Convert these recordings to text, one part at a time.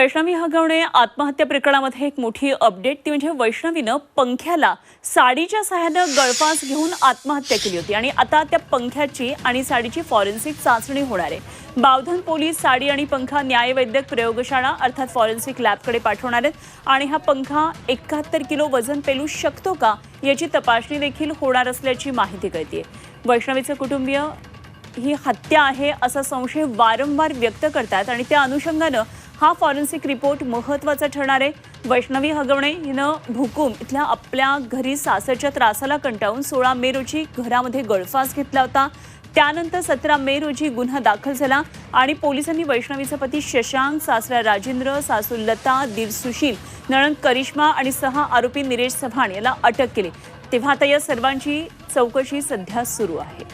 वैष्णवी हगवणे आत्महत्या प्रकरणामध्ये एक मोठी अपडेट ती म्हणजे वैष्णवीनं पंख्याला साडीच्या सहाय्यानं गळफास घेऊन आत्महत्या केली होती. आणि आता त्या पंख्याची आणि साडीची फॉरेन्सिक चाचणी होणार आहे. बावधन पोलीस साडी आणि पंखा न्यायवैद्यक प्रयोगशाळा अर्थात फॉरेन्सिक लॅबकडे पाठवणार आहेत. आणि हा पंखा एकाहत्तर किलो वजन पेलू शकतो का याची तपासणी देखील होणार असल्याची माहिती कळते वैष्णवीचं कुटुंबीय ही हत्या आहे असा संशय वारंवार व्यक्त करतात. आणि त्या अनुषंगानं हा फॉरेन्सिक रिपोर्ट महत्त्वाचा ठरणार आहे. वैष्णवी हगवणे हिनं भुकुम इथल्या आपल्या घरी सासरच्या त्रासाला कंटाळून सोळा मे रोजी घरामध्ये गळफास घेतला होता. त्यानंतर सतरा मे रोजी गुन्हा दाखल झाला आणि पोलिसांनी वैष्णवीचा पती शशांक सासरा राजेंद्र सासू लता दीर सुशील नळन करिश्मा आणि सहा आरोपी निरेश चव्हाण याला अटक केली. तेव्हा आता या सर्वांची चौकशी सध्या सुरू आहे.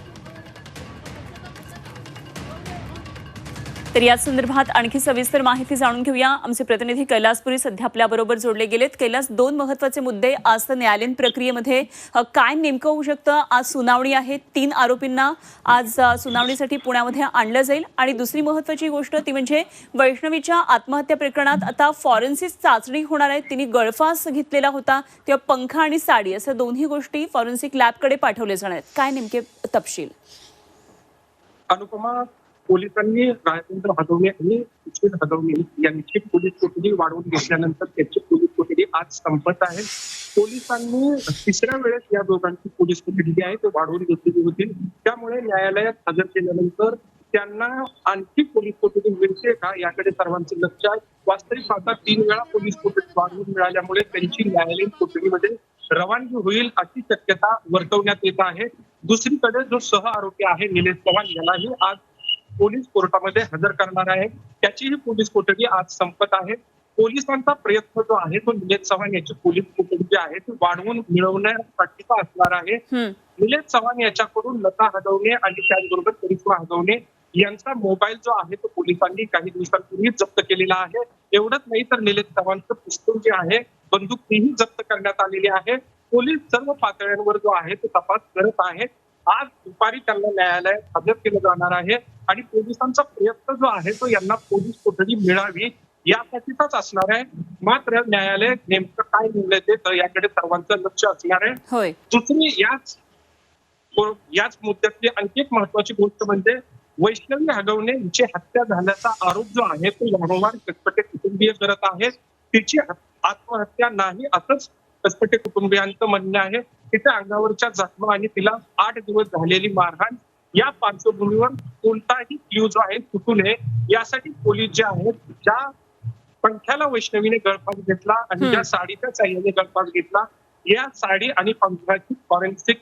तर या संदर्भात आणखी सविस्तर माहिती जाणून घेऊया. आमचे प्रतिनिधी कैलासपुरी सध्या आपल्याबरोबर जोडले गेलेत. कैलास दोन महत्त्वाचे मुद्दे आज तर न्यायालयीन प्रक्रियेमध्ये. काय नेमकं होऊ शकतं? आज सुनावणी आहे. तीन आरोपींना आज सुनावणीसाठी पुण्यामध्ये आणलं जाईल. आणि दुसरी महत्वाची गोष्ट ती म्हणजे वैष्णवीच्या आत्महत्या प्रकरणात आता फॉरेन्सिक चाचणी होणार आहे. तिने गळफास घेतलेला होता. तेव्हा पंखा आणि साडी अशा दोन्ही गोष्टी फॉरेन्सिक लॅबकडे पाठवले जाणार आहेत. काय नेमके तपशील? अनुपमा पोलिसांनी राजेंद्र हदवणे आणि सुशील हदवणे यांची पोलीस कोठडी वाढवून घेतल्यानंतर त्याची पोलीस कोठडी आज संपत आहे. पोलिसांनी तिसऱ्या वेळेस या दोघांची पोलीस कोठडी जी आहे ते वाढवून घेतलेली होती. त्यामुळे न्यायालयात हजर केल्यानंतर त्यांना आणखी पोलीस कोठडी मिळते का याकडे सर्वांचे लक्ष आहे. वास्तविक आता तीन वेळा पोलीस कोठडी वाढवून मिळाल्यामुळे त्यांची न्यायालयीन कोठडीमध्ये रवानगी होईल अशी शक्यता वर्तवण्यात येत आहे. दुसरीकडे जो सह आरोपी आहे निलेश चव्हाण यालाही आज पोलीस कोर्टामध्ये हजर करणार आहे त्याचीही पोलीस कोठडी आज संपत आहे. पोलिसांचा प्रयत्न जो आहे तो निलेश चव्हाण याची पोलीस कोठडी जी आहे ती वाढवून मिळवण्यासाठीचा असणार आहे. निलेश चव्हाण याच्याकडून लता हदवणे आणि त्याचबरोबर करिश्मा हदवणे यांचा मोबाईल जो आहे तो पोलिसांनी काही दिवसांपूर्वी जप्त केलेला आहे. एवढंच नाही तर निलेश चव्हाणचं पुस्तक जे आहे बंदूक तीही जप्त करण्यात आलेली आहे. पोलीस सर्व पातळ्यांवर जो आहे तो तपास करत आहेत आज दुपारी त्यांना न्यायालयात हजर केलं जाणार आहे आणि पोलिसांचा प्रयत्न जो आहे तो यांना पोलीस कोठडी मिळावी यासाठीचाच असणार आहे. मात्र न्यायालय नेमकं काय निर्णय देतं याकडे सर्वांचं लक्ष असणार आहे. दुसरी याच याच मुद्द्यातली आणखी एक महत्वाची गोष्ट म्हणजे वैष्णवी हगवणे हिची हत्या झाल्याचा आरोप जो आहे तो वारंवार कसपटे कुटुंबीय करत आहेत. तिची हत- आत्महत्या नाही असंच कसपटे कुटुंबियांचं म्हणणं आहे. तिच्या अंगावरच्या जखमा आणि तिला आठ दिवस झालेली मारहाण या पार्श्वभूमीवर कोणताही क्ल्यू जो आहे सुटू नये यासाठी पोलीस जे आहेत ज्या पंख्याला वैष्णवीने गळफास घेतला आणि. ज्या साडीच्या साह्याने गळफास घेतला या साडी आणि पंख्याची फॉरेन्सिक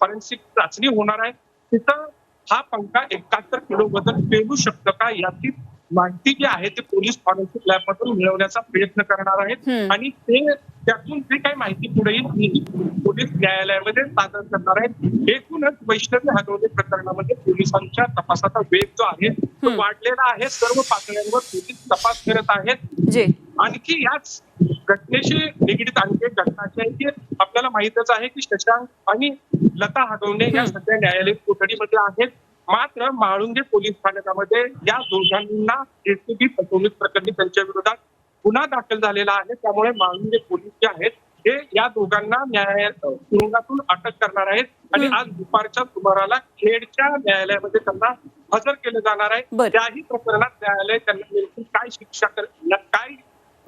फॉरेन्सिक चाचणी होणार आहे तिथं हा पंखा एकाहत्तर किलो वजन पेलू शकतं का याची माहिती जी आहे ते पोलीस फॉरेन्सिक लॅबमधून मिळवण्याचा प्रयत्न करणार आहेत. आणि ते त्यातून जे काही माहिती पुढे येईल पोलीस न्यायालयामध्ये सादर करणार आहेत एकूणच वैष्णवी हगवणे प्रकरणामध्ये पोलिसांच्या तपासाचा वेग जो आहे तो. वाढलेला आहे सर्व पातळ्यांवर पोलीस तपास करत आहेत आणखी याच घटनेशी निगडीत आणखी एक घटना अशी आहे की आपल्याला माहितच आहे की शशांक आणि लता हगवणे या. सध्या न्यायालयीन कोठडीमध्ये आहेत मात्र म्हाळुंगे पोलीस स्थानकामध्ये या दोघांना एसीबी फसवणूक प्रकरणी त्यांच्या विरोधात गुन्हा दाखल झालेला आहे त्यामुळे म्हाळुंगे पोलीस जे आहेत हे या दोघांना न्याय तुरुंगातून अटक करणार आहेत आणि. आज दुपारच्या सुमाराला खेडच्या न्यायालयामध्ये त्यांना हजर केलं जाणार आहे. त्याही प्रकरणात न्यायालय त्यांना नेमकी काय शिक्षा काय.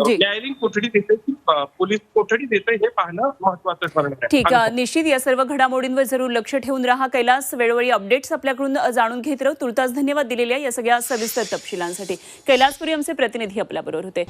न्यायालयीन कोठडी देते की पोलीस कोठडी देते हे पाहणं महत्वाचं ठरणार आहे. ठीक आहे. निश्चित या सर्व घडामोडींवर जरूर लक्ष ठेवून राहा. कैलास वेळोवेळी अपडेट्स आपल्याकडून जाणून घेत राहू. तुर्तास धन्यवाद दिलेल्या या सगळ्या सविस्तर तपशिलांसाठी. कैलासपुरी आमचे प्रतिनिधी आपल्याबरोबर होते.